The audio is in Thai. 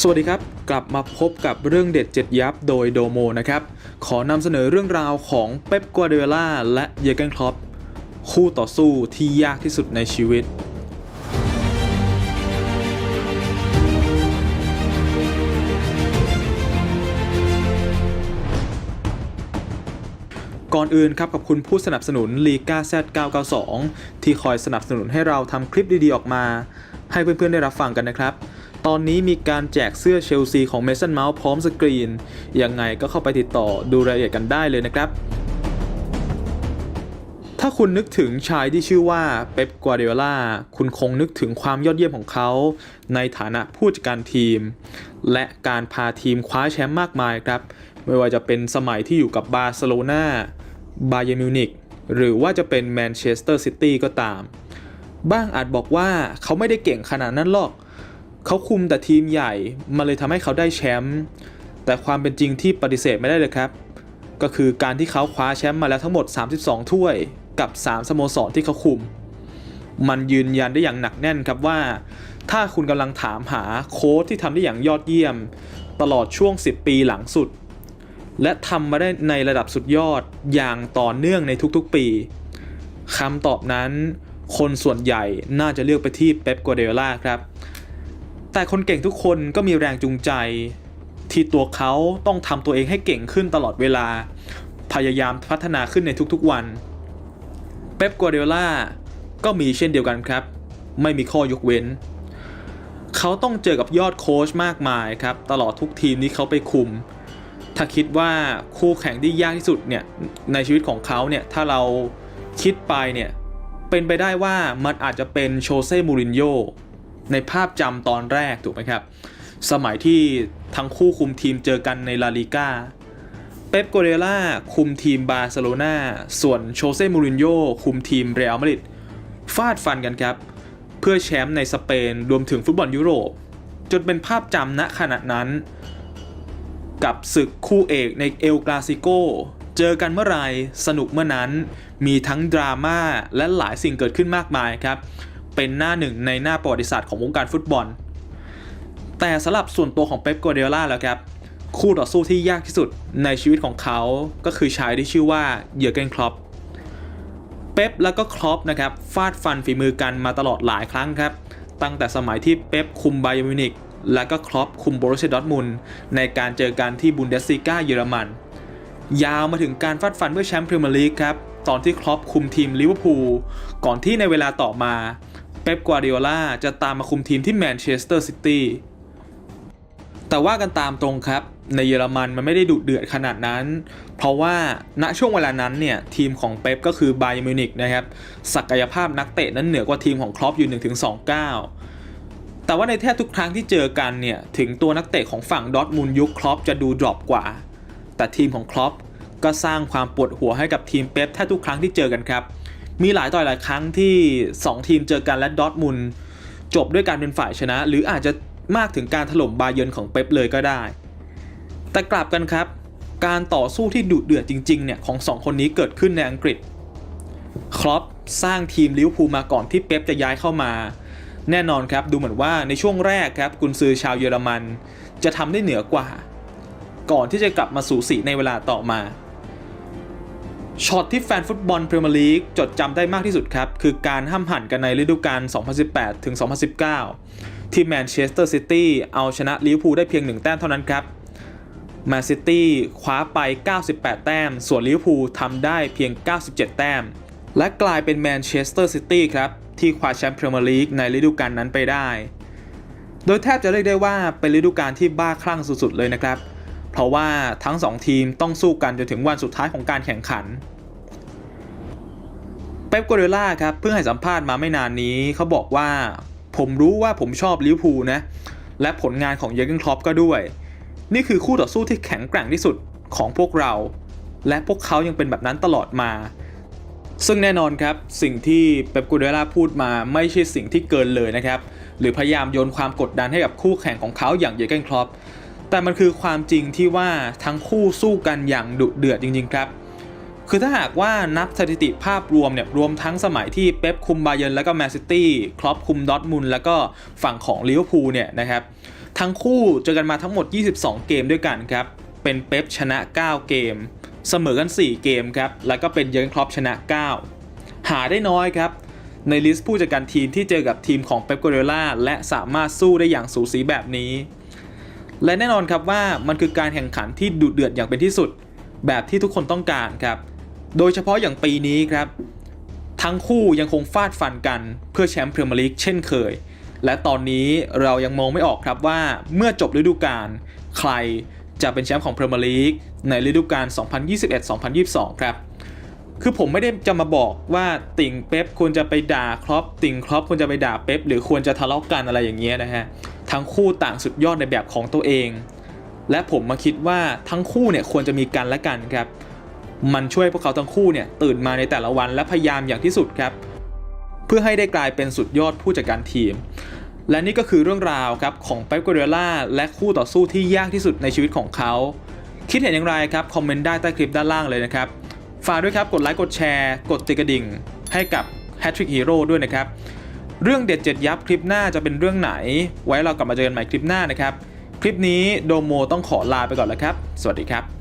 สวัสดีครับ กลับมาพบกับเรื่องเด็ดเจ็ดยับโดยโดโมนะครับ ขอนำเสนอเรื่องราวของเป๊ปกัวเด o ล่าและเยเกนคลอปคู่ต่อสู้ที่ยากที่สุดในชีวิต ก่อนอื่นครับขอบคุณผู้สนับสนุนลีกา Z992 ที่คอยสนับสนุนให้เราทำคลิปดีๆออกมา ให้เพื่อนๆได้รับฟังกันนะครับ ตอนนี้มีการแจกเสื้อเชลซีของ Mason Mount พร้อมสกรีน ยังไงก็เข้าไปติดต่อดูรายละเอียดกันได้เลยนะครับ ถ้าคุณนึกถึงชายที่ชื่อว่าเป๊ป กัวเด o ล่า คุณคงนึกถึงความยอดเยี่ยมของเขา ในฐานะผู้จัดการทีม และการพาทีมคว้าแชมป์มากมายครับ ไม่ว่าจะเป็นสมัยที่อยู่กับบาร์เซโลนาบาเยร์มิวนิกหรือว่าจะเป็นแมนเชสเตอร์ซิตี้ก็ตาม บ้างอาจบอกว่าเขาไม่ได้เก่งขนาดนั้นหรอก เขาคุมแต่ทีมใหญ่ มันเลยทำให้เขาได้แชมป์แต่ความเป็นจริงที่ปฏิเสธไม่ได้เลยครับ ก็คือการที่เขาคว้าแชมป์มาแล้วทั้งหมด 32 ถ้วยกับ 3 สโมสรที่เขาคุม มันยืนยันได้อย่างหนักแน่นครับว่า ถ้าคุณกำลังถามหาโค้ชที่ทำได้อย่างยอดเยี่ยม ตลอดช่วง 10 ปีหลังสุด และทำมาได้ในระดับสุดยอดอย่างต่อเนื่องในทุกๆปีคำตอบนั้น คนส่วนใหญ่น่าจะเลือกไปที่เป๊ปกัวเดล่าครับ แต่คนเก่งทุกคนก็มีแรงจูงใจ ที่ตัวเขาต้องทำตัวเองให้เก่งขึ้นตลอดเวลา พยายามพัฒนาขึ้นในทุกๆวัน เป๊ปกัวเดล่าก็มีเช่นเดียวกันครับ ไม่มีข้อยกเว้น เขาต้องเจอกับยอดโค้ชมากมายครับ ตลอดทุกทีมที่เขาไปคุม ถ้าคิดว่าคู่แข่งที่ยากที่สุดเนี่ยในชีวิตของเขาเนี่ยถ้าเราคิดไปเนี่ยเป็นไปได้ว่ามันอาจจะเป็นโชเซ่มูรินโญ่ ในภาพจำตอนแรกถูกไหมครับ สมัยที่ทั้งคู่คุมทีมเจอกันในลาลิก้าเป๊ปโกเดล่าคุมทีมบาร์เซโลนาส่วนโชเซ่มูรินโญ่คุมทีมเรอัลมาดริดฟาดฟันกันครับ เพื่อแชมป์ในสเปนรวมถึงฟุตบอลยุโรป จนเป็นภาพจำณขณะนั้น กับศึกคู่เอกในเอลกลาซิโกเจอกันเมื่อไหรสนุกเมื่อนั้น มีทั้งดราม่าและหลายสิ่งเกิดขึ้นมากมายครับ เป็นหน้าหนึ่งในหน้าประวัติศาสตร์ของวงการฟุตบอล แต่สำหรับส่วนตัวของเป๊ปกัวเดล่าแล้วครับ คู่ต่อสู้ที่ยากที่สุดในชีวิตของเขาก็คือชายที่ชื่อว่าเยอร์เกนคลอปเป๊ปแล้วก็คลอปนะครับฟาดฟันฝีมือกันมาตลอดหลายครั้งครับ ตั้งแต่สมัยที่เป๊ปคุมไบเยอร์มิวนิกและก็คลอปคุมโบรุสเซียดอร์ทมุนในการเจอกันที่บุนเดสซิก้าเยอรมัน ยาวมาถึงการฟาดฟันเพื่อแชมป์พรีเมียร์ลีกครับ ตอนที่คลอปคุมทีมลิเวอร์พูลก่อนที่ในเวลาต่อมาเป๊ปกัวเด o ล่าจะตามมาคุมทีมที่แมนเชสเตอร์ซิตี้ แต่ว่ากันตามตรงครับ ในเยอรมันมันไม่ได้ดุเดือดขนาดนั้น เพราะว่าณช่วงเวลานั้นเนี่ยทีมของเป๊ปก็คือไบเยอร์มิวนิกนะครับ ศักยภาพนักเตะนั้นเหนือกว่าทีมของคลอปอยู่ 1-2ก้าวแต่ว่าในแทบทุกครั้งที่เจอกันเนี่ย ถึงตัวนักเตะของฝั่งดอทมุนยุคคลอปจะดูดรอปกว่า แต่ทีมของคลอป ก็สร้างความปวดหัวให้กับทีมเป๊ปแทบทุกครั้งที่เจอกันครับ มีหลายต่อยหลายครั้งที่ 2 ทีมเจอกันและดอทมุนจบด้วยการเป็นฝ่ายชนะ หรืออาจจะมากถึงการถล่มบาเยิร์นของเป๊ปเลยก็ได้ แต่กลับกันครับ การต่อสู้ที่ดุเดือดจริงๆเนี่ยของสองคนนี้เกิดขึ้นในอังกฤษครอปสร้างทีมลิเวอร์พูลมาก่อนที่เป๊ปจะย้ายเข้ามา แน่นอนครับดูเหมือนว่าในช่วงแรกครับกุนซือชาวเยอรมัน จะทำได้เหนือกว่า ก่อนที่จะกลับมาสู่สีในเวลาต่อมา ช็อตที่แฟนฟุตบอลพรีเมียร์ลีกจดจำได้มากที่สุดครับ คือการห้ามหันกันในฤดูกาล 2018 ถึง 2019 ที่แมนเชสเตอร์ซิตี้เอาชนะลิเวอร์พูลได้เพียง 1 แต้มเท่านั้นครับแมนซิตี้คว้าไป 98 แต้ม ส่วนลิเวอร์พูลทำได้เพียง 97 แต้ม และกลายเป็นแมนเชสเตอร์ซิตี้ครับ ที่คว้าแชมป์พรีเมียร์ลีกในฤดูกาลนั้นไปได้ โดยแทบจะเรียกได้ว่าเป็นฤดูกาลที่บ้าคลั่งสุดๆเลยนะครับ เพราะว่าทั้ง 2 ทีมต้องสู้กันจนถึงวันสุดท้ายของการแข่งขัน ป๊ปกัวเดล่าครับเพิ่งให้สัมภาษณ์มาไม่นานนี้เขาบอกว่า ผมรู้ว่าผมชอบลิเวอร์พูลนะ และผลงานของเยอร์เกนคลอปก็ด้วย นี่คือคู่ต่อสู้ที่แข็งแกร่งที่สุดของพวกเรา และพวกเขายังเป็นแบบนั้นตลอดมา ซึ่งแน่นอนครับ สิ่งที่เป๊ปกูเดล่าพูดมาไม่ใช่สิ่งที่เกินเลยนะครับ หรือพยายามโยนความกดดันให้กับคู่แข่งของเขาอย่างเยอร์เกนคลอปแต่มันคือความจริงที่ว่าทั้งคู่สู้กันอย่างดุเดือดจริง ๆ ครับ คือถ้าหากว่านับสถิติภาพรวมเนี่ยรวมทั้งสมัยที่เป๊ปคุมบาเยิร์นแล้วก็แมนซิตี้คลอปคุมดอทมุนแล้วก็ฝั่งของลิเวอร์พูลเนี่ยนะครับทั้งคู่เจอกันมาทั้งหมด 22 เกมด้วยกันครับ เป็นเป๊ปชนะ 9 เกม เสมอกัน 4 เกมครับ แล้วก็เป็นเยอร์นคล็อปชนะ 9 หาได้น้อยครับ ในลิสต์ผู้จัดการทีมที่เจอกับทีมของเป๊ปกัวเดล่าและสามารถสู้ได้อย่างสูสีแบบนี้ และแน่นอนครับว่ามันคือการแข่งขันที่ดุเดือดอย่างเป็นที่สุด แบบที่ทุกคนต้องการครับ โดยเฉพาะอย่างปีนี้ครับ ทั้งคู่ยังคงฟาดฟันกันเพื่อแชมป์พรีเมียร์ลีกเช่นเคย และตอนนี้เรายังมองไม่ออกครับว่าเมื่อจบฤดูกาลใครจะเป็นแชมป์ของพรีเมียร์ลีกในฤดูกาล 2021-2022 ครับ คือผมไม่ได้จะมาบอกว่าติ่งเป๊ปควรจะไปด่าครอปติ่งครอปควรจะไปด่าเป๊ปหรือควรจะทะเลาะกันอะไรอย่างเงี้ยนะฮะ ทั้งคู่ต่างสุดยอดในแบบของตัวเอง และผมมาคิดว่าทั้งคู่เนี่ยควรจะมีกันและกันครับ มันช่วยพวกเขาทั้งคู่เนี่ยตื่นมาในแต่ละวันและพยายามอย่างที่สุดครับ เพื่อให้ได้กลายเป็นสุดยอดผู้จัดการทีม และนี่ก็คือเรื่องราวครับของเป๊ปกัวเดล่าและคู่ต่อสู้ที่ยากที่สุดในชีวิตของเขา คิดเห็นอย่างไรครับคอมเมนต์ได้ใต้คลิปด้านล่างเลยนะครับฝากด้วยครับกดไลค์กดแชร์ กดติดกระดิ่ง ให้กับ h a t t r i c k Hero ด้วยนะครับเรื่องเด็ดเจ็ดยับคลิปหน้าจะเป็นเรื่องไหน ไว้เรากลับมาเจอกันใหม่คลิปหน้านะครับ คลิปนี้โดโมต้องขอลาไปก่อนแล้วครับ สวัสดีครับ